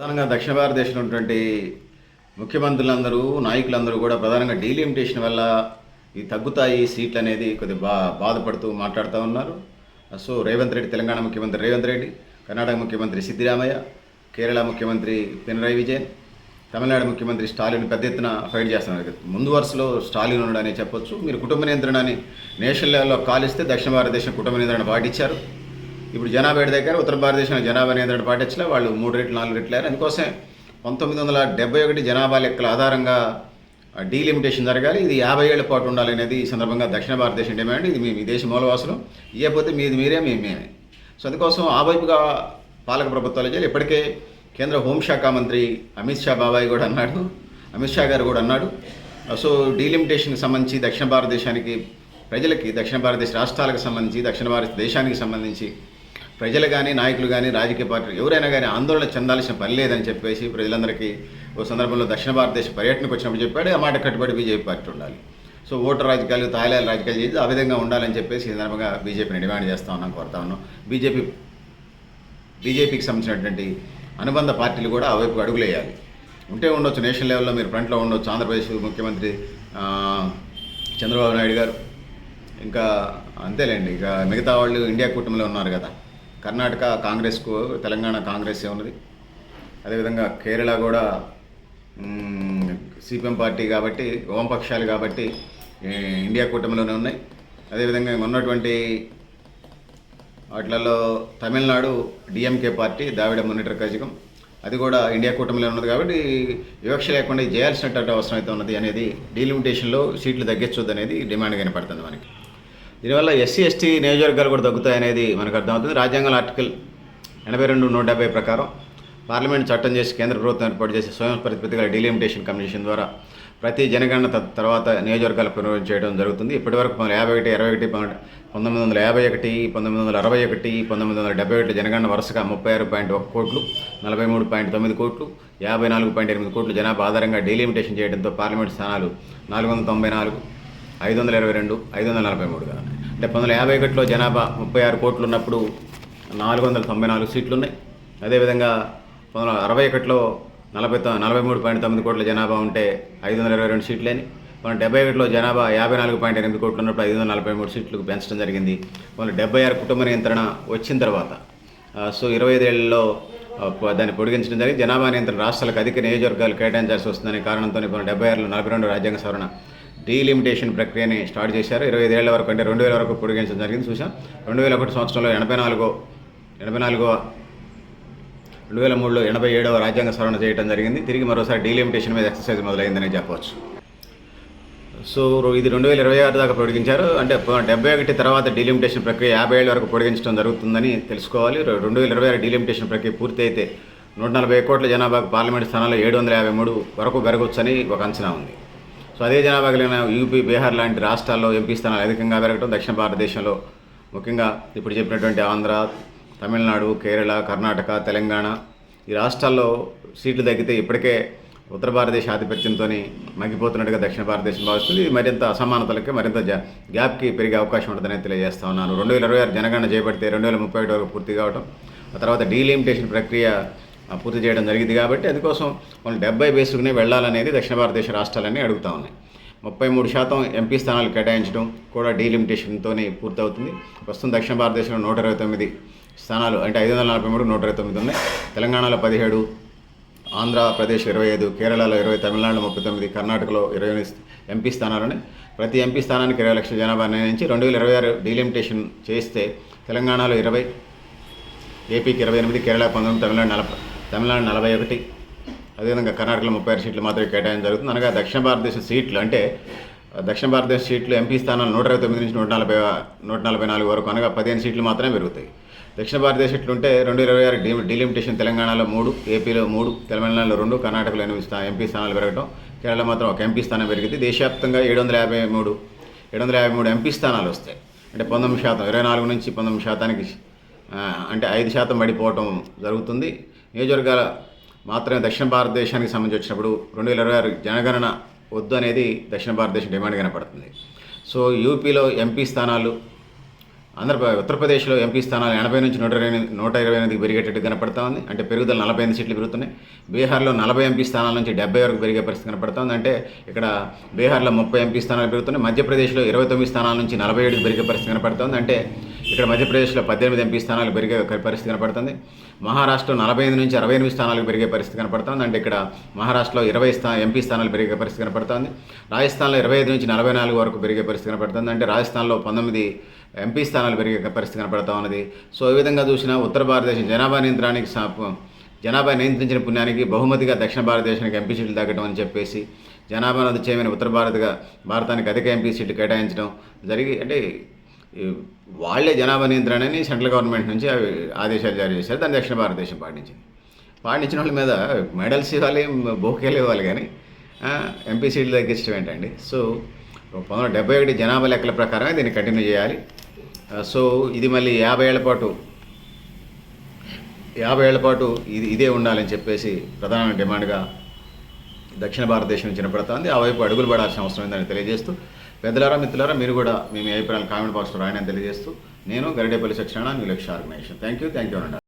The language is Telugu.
ప్రధానంగా దక్షిణ భారతదేశంలో ఉన్నటువంటి ముఖ్యమంత్రులందరూ నాయకులందరూ కూడా ప్రధానంగా డీలిమిటేషన్ వల్ల ఈ తగ్గుతాయి సీట్లు అనేది కొద్దిగా బా బాధపడుతూ మాట్లాడుతూ ఉన్నారు. సో రేవంత్ రెడ్డి తెలంగాణ ముఖ్యమంత్రి రేవంత్ రెడ్డి కర్ణాటక ముఖ్యమంత్రి సిద్ధిరామయ్య కేరళ ముఖ్యమంత్రి పినరాయి విజయన్ తమిళనాడు ముఖ్యమంత్రి స్టాలిన్ పెద్ద ఎత్తున ఫైట్ చేస్తున్నారు. ముందు వరుసలో స్టాలిన్ ఉన్నాడని చెప్పొచ్చు. మీరు కుటుంబ నియంత్రణ అని నేషనల్ లెవెల్లో కాలిస్తే దక్షిణ భారతదేశం కుటుంబ నియంత్రణ పాటించారు ఇప్పుడు జనాభా ఏడు దగ్గర ఉత్తర భారతదేశంలో జనాభా నియంత్రణ పాటించలే. వాళ్ళు మూడు రెట్లు నాలుగు రెట్లు అయ్యారు అందుకోసం పంతొమ్మిది వందల డెబ్బై ఒకటి జనాభా లెక్కల ఆధారంగా డీలిమిటేషన్ జరగాలి. ఇది యాభై ఏళ్ళ పాటు ఉండాలి అనేది ఈ సందర్భంగా దక్షిణ భారతదేశం డిమాండ్. ఇది మీ మీ దేశ మూలవాసులు. ఇవ్వకపోతే మీది మీరే మేము మేమే. సో అందుకోసం ఆ వైపుగా పాలక ప్రభుత్వాలు చేయాలి. ఇప్పటికే కేంద్ర హోంశాఖ మంత్రి అమిత్ షా బాబాయ్ కూడా అన్నాడు. అమిత్ షా గారు కూడా అన్నాడు. సో డీలిమిటేషన్కి సంబంధించి దక్షిణ భారతదేశానికి ప్రజలకి దక్షిణ భారతదేశ రాష్ట్రాలకు సంబంధించి దక్షిణ భారతదేశానికి సంబంధించి ప్రజలు కానీ నాయకులు కానీ రాజకీయ పార్టీలు ఎవరైనా కానీ ఆందోళన చెందాల్సిన పని లేదని చెప్పేసి ప్రజలందరికీ ఓ సందర్భంలో దక్షిణ భారతదేశ పర్యటనకు వచ్చినప్పుడు చెప్పాడు. ఆ మాట కట్టుబడి బీజేపీ పార్టీ ఉండాలి. సో ఓటర్ రాజకీయాలు తాయిలాల రాజకీయాలు చేసి ఆ విధంగా ఉండాలని చెప్పేసి ఈ సందర్భంగా బీజేపీని డిమాండ్ చేస్తా ఉన్నాం కోరుతా ఉన్నాం. బీజేపీ బీజేపీకి సంబంధించినటువంటి అనుబంధ పార్టీలు కూడా ఆ వైపు అడుగులేయాలి. ఉంటే ఉండొచ్చు నేషనల్ లెవెల్లో మీరు ఫ్రంట్లో ఉండొచ్చు. ఆంధ్రప్రదేశ్ ముఖ్యమంత్రి చంద్రబాబు నాయుడు గారు. ఇంకా అంతేలేండి ఇక మిగతా వాళ్ళు ఇండియా కూటమిలో ఉన్నారు కదా. కర్ణాటక కాంగ్రెస్కు తెలంగాణ కాంగ్రెస్ ఉన్నది అదేవిధంగా కేరళ కూడా సిపిఎం పార్టీ కాబట్టి వామపక్షాలు కాబట్టి ఇండియా కూటమిలోనే ఉన్నాయి. అదేవిధంగా ఉన్నటువంటి వాటిలలో తమిళనాడు డిఎంకే పార్టీ ద్రావిడ మున్నేట్ర కజకం అది కూడా ఇండియా కూటమిలో ఉన్నది కాబట్టి వివక్ష లేకుండా చేయాల్సినటువంటి అవసరం అయితే ఉన్నది అనేది డీలిమిటేషన్లో సీట్లు తగ్గించొద్దు అనేది డిమాండ్ కనపడుతుంది మనకి. దీనివల్ల ఎస్సీ ఎస్టీ నియోజకవర్గాలు కూడా తగ్గుతాయి అనేది మనకు అర్థమవుతుంది. రాజ్యాంగంలో ఆర్టికల్ ఎనభై రెండు నూట డెబ్బై ప్రకారం పార్లమెంట్ చట్టం చేసి కేంద్ర ప్రభుత్వం ఏర్పాటు చేసి స్వయం ప్రతిపత్తిగా డిలిమిటేషన్ కమిషన్ ద్వారా ప్రతి జనగణన తర్వాత నియోజకవర్గాలు చేయడం జరుగుతుంది. ఇప్పటివరకు పంతొమ్మిది యాభై ఒకటి ఇరవై ఒకటి పంతొమ్మిది వందల యాభై ఒకటి పంతొమ్మిది వందల అరవై ఒకటి పంతొమ్మిది వందల డెబ్బై ఒకటి జనగణన వరుసగా ముప్పై ఆరు పాయింట్ ఒక కోట్లు నలభై మూడు పాయింట్ తొమ్మిది కోట్లు యాభై నాలుగు పాయింట్ ఎనిమిది కోట్లు జనాభా ఆధారంగా డీలిమిటేషన్ చేయడంతో పార్లమెంట్ స్థానాలు నాలుగు వందల తొంభై నాలుగు ఐదు వందల ఇరవై రెండు ఐదు వందల నలభై మూడుగా అంటే పంతొమ్మిది వందల యాభై ఒకటిలో జనాభా ముప్పై ఆరు కోట్లు ఉన్నప్పుడు నాలుగు వందల తొంభై నాలుగు సీట్లు ఉన్నాయి అదేవిధంగా పంతొమ్మిది వందల అరవై ఒకటిలో నలభై తొ నలభై మూడు పాయింట్ తొమ్మిది కోట్ల జనాభా ఉంటే ఐదు వందల ఇరవై రెండు సీట్లేని. మన డెబ్బై ఒకటిలో జనాభా యాభై నాలుగు పాయింట్ ఎనిమిది కోట్లు ఉన్నప్పుడు ఐదు వందల నలభై మూడు సీట్లకు పెంచడం జరిగింది. మన డెబ్బై ఆరు కుటుంబ నియంత్రణ వచ్చిన తర్వాత సో ఇరవై ఐదేళ్ళలో దాన్ని పొడిగించడం జరిగింది. జనాభా నియంత్రణ రాష్ట్రాలకు అధిక నియోజకవర్గాలు కేటాయించాల్సి వస్తుందనే కారణంతో మన డెబ్బై ఆరులో నలభై రెండు రాజ్యాంగ సవరణ డీలిమిటేషన్ ప్రక్రియని స్టార్ట్ చేశారు. ఇరవై ఐదేళ్ళ వరకు అంటే రెండు వేల వరకు పొడిగించడం జరిగింది. చూసాం రెండు వేల ఒకటి సంవత్సరంలో ఎనభై నాలుగో ఎనభై నాలుగో రెండు వేల మూడులో ఎనభై ఏడవ రాజ్యాంగ సవరణ చేయడం జరిగింది. తిరిగి మరోసారి డీలిమిటేషన్ మీద ఎక్సర్సైజ్ మొదలైందని చెప్పవచ్చు. సో ఇది రెండు వేల ఇరవై ఆరు దాకా పొడిగించారు. అంటే డెబ్బై ఒకటి తర్వాత డీలిమిటేషన్ ప్రక్రియ యాభై ఏళ్ళ వరకు పొడిగించడం జరుగుతుందని తెలుసుకోవాలి. రెండు వేల ఇరవై ఆరు డీలిమిటేషన్ ప్రక్రియ పూర్తి అయితే నూట నలభై కోట్ల జనాభాకు పార్లమెంట్ స్థానాల్లో ఏడు వందల యాభై మూడు వరకు పెరగవచ్చని ఒక అంచనా ఉంది. సో అదే జనాభా కలిగిన యూపీ బీహార్ లాంటి రాష్ట్రాల్లో ఎంపీ స్థానాలు అధికంగా పెరగడం దక్షిణ భారతదేశంలో ముఖ్యంగా ఇప్పుడు చెప్పినటువంటి ఆంధ్ర తమిళనాడు కేరళ కర్ణాటక తెలంగాణ ఈ రాష్ట్రాల్లో సీట్లు తగ్గితే ఇప్పటికే ఉత్తర భారతదేశ ఆధిపత్యంతో మగ్గిపోతున్నట్టుగా దక్షిణ భారతదేశం భావిస్తుంది. ఇది మరింత అసమానతలకి మరింత జా- గ్యాప్కి పెరిగే అవకాశం ఉంటుందని తెలియజేస్తా ఉన్నాను. రెండు వేల ఇరవై ఆరు జనగణన చేపడితే రెండు వేల ముప్పై ఒకటి వరకు పూర్తి కావడం ఆ తర్వాత డీలిమిటేషన్ ప్రక్రియ పూర్తి చేయడం జరిగింది కాబట్టి అందుకోసం మనం డెబ్బై బేసుకునే వెళ్ళాలనేది దక్షిణ భారతదేశ రాష్ట్రాలన్నీ అడుగుతా ఉన్నాయి. ముప్పై మూడు శాతం ఎంపీ స్థానాలు కేటాయించడం కూడా డీలిమిటేషన్తోనే పూర్తవుతుంది. ప్రస్తుతం దక్షిణ భారతదేశంలో నూట ఇరవై తొమ్మిది స్థానాలు అంటే ఐదు వందల నలభై మూడు నూట ఇరవై తొమ్మిది ఉన్నాయి. తెలంగాణలో పదిహేడు ఆంధ్రప్రదేశ్ ఇరవై ఐదు కేరళలో ఇరవై తమిళనాడులో ముప్పై తొమ్మిది కర్ణాటకలో ఇరవై ఎనిమిది ఎంపీ స్థానాలని ప్రతి ఎంపీ స్థానానికి ఇరవై లక్షల జనాభా నిర్ణయించి రెండు వేల ఇరవై ఆరు డీలిమిటేషన్ చేస్తే తెలంగాణలో ఇరవై ఏపీకి ఇరవై ఎనిమిది కేరళ పంతొమ్మిది తమిళనాడు నలభై తమిళనాడు నలభై ఒకటి. అదేవిధంగా కర్ణాటకలో ముప్పై ఆరు సీట్లు మాత్రమే కేటాయించడం జరుగుతుంది. అనగా దక్షిణ భారతదేశ సీట్లు అంటే దక్షిణ భారతదేశ సీట్లు ఎంపీ స్థానాలు నూట ఇరవై తొమ్మిది నుంచి నూట నలభై నూట నలభై నాలుగు వరకు అనగా పదిహేను సీట్లు మాత్రమే పెరుగుతాయి. దక్షిణ భారతదేశ సీట్లు ఉంటే రెండు ఇరవై ఆరు డీ డీలిమిటేషన్ తెలంగాణలో మూడు ఏపీలో మూడు తెలంగాణలో రెండు కర్ణాటకలో ఎనిమిది స్థా ఎంపీ స్థానాలు పెరగడం కేరళ మాత్రం ఒక ఎంపీ స్థానం పెరిగింది. దేశవ్యాప్తంగా ఏడు వందల యాభై మూడు ఏడు వందల యాభై మూడు ఎంపీ స్థానాలు వస్తాయి. అంటే పంతొమ్మిది శాతం ఇరవై నాలుగు నుంచి పంతొమ్మిది శాతానికి అంటే ఐదు శాతం పడిపోవటం జరుగుతుంది. నియోజకవర్గాల మాత్రమే దక్షిణ భారతదేశానికి సంబంధించి వచ్చినప్పుడు రెండు వేల ఇరవై ఆరు జనగణన వద్దు అనేది దక్షిణ భారతదేశం డిమాండ్ కనపడుతుంది సో యూపీలో ఎంపీ స్థానాలు ఆంధ్రప్రదేశ్ ఉత్తరప్రదేశ్లో ఎంపీ స్థానాలు ఎనభై నుంచి నూట ఇరవై నూట ఇరవై ఎనిమిదికి పెరిగేటట్టు కనపడతా ఉంది. అంటే పెరుగుదల నలభై ఎనిమిది సీట్లు పెరుగుతున్నాయి. బీహార్లో నలభై ఎంపీ స్థానాల నుంచి డెబ్బై వరకు పెరిగే పరిస్థితి కనపడతా ఉంది. అంటే ఇక్కడ బీహార్లో ముప్పై ఎంపీ స్థానాలు పెరుగుతున్నాయి. మధ్యప్రదేశ్లో ఇరవై తొమ్మిది స్థానాల నుంచి నలభై ఏడుకి పెరిగే పరిస్థితి కనపడుతుంది అంటే ఇక్కడ మధ్యప్రదేశ్లో పద్దెనిమిది ఎంపీ స్థానాలు పెరిగే పరిస్థితి కనపడుతుంది మహారాష్ట్రలో నలభై ఐదు నుంచి అరవై ఎనిమిది స్థానాలకు పెరిగే పరిస్థితి కనపడుతుంది అంటే ఇక్కడ మహారాష్ట్రలో ఇరవై స్థా ఎంపీ స్థానాలు పెరిగే పరిస్థితి కనపడుతుంది రాజస్థాన్లో ఇరవై ఐదు నుంచి నలభై నాలుగు వరకు పెరిగే పరిస్థితి కనపడుతుంది అంటే రాజస్థాన్లో పంతొమ్మిది ఎంపీ స్థానాలు పెరిగే పరిస్థితి కనపడతా ఉన్నది. సో ఈ విధంగా చూసినా ఉత్తర భారతదేశం జనాభా నియంత్రణకి జనాభా నియంత్రించిన పుణ్యానికి బహుమతిగా దక్షిణ భారతదేశానికి ఎంపీ సీట్లు తగ్గడం అని చెప్పేసి జనాభా నది చేయమని ఉత్తర భారత్గా భారతానికి అధిక ఎంపీ సీట్లు కేటాయించడం జరిగి అంటే వాళ్ళే జనాభా నియంత్రణని సెంట్రల్ గవర్నమెంట్ నుంచి అవి ఆదేశాలు జారీ చేశారు. దాన్ని దక్షిణ భారతదేశం పాటించింది. పాటించిన వాళ్ళ మీద మెడల్స్ ఇవ్వాలి బోకేలు ఇవ్వాలి కానీ ఎంపీ సీట్లు తగ్గించడం ఏంటండి? సో పంతొమ్మిది డెబ్బై ఒకటి జనాభా లెక్కల ప్రకారమే దీన్ని కంటిన్యూ చేయాలి. Uh, సో ఇది మళ్ళీ యాభై ఏళ్ళ పాటు. యాభై ఏళ్ళ పాటు ఇది ఇదే ఉండాలని చెప్పేసి ప్రధాన డిమాండ్గా దక్షిణ భారతదేశం నుంచి వినపడుతోంది. ఆ వైపు అడుగులు పడాల్సిన అవసరం ఉందని తెలియజేస్తూ పెద్దలారా మిత్రులారా మీరు కూడా మీ అభిప్రాయాలు కామెంట్ బాక్స్లో రాయని తెలియజేస్తూ నేను Garidepalli Satyanarayana new Lakshya organisation. Thank you thank you అనండి.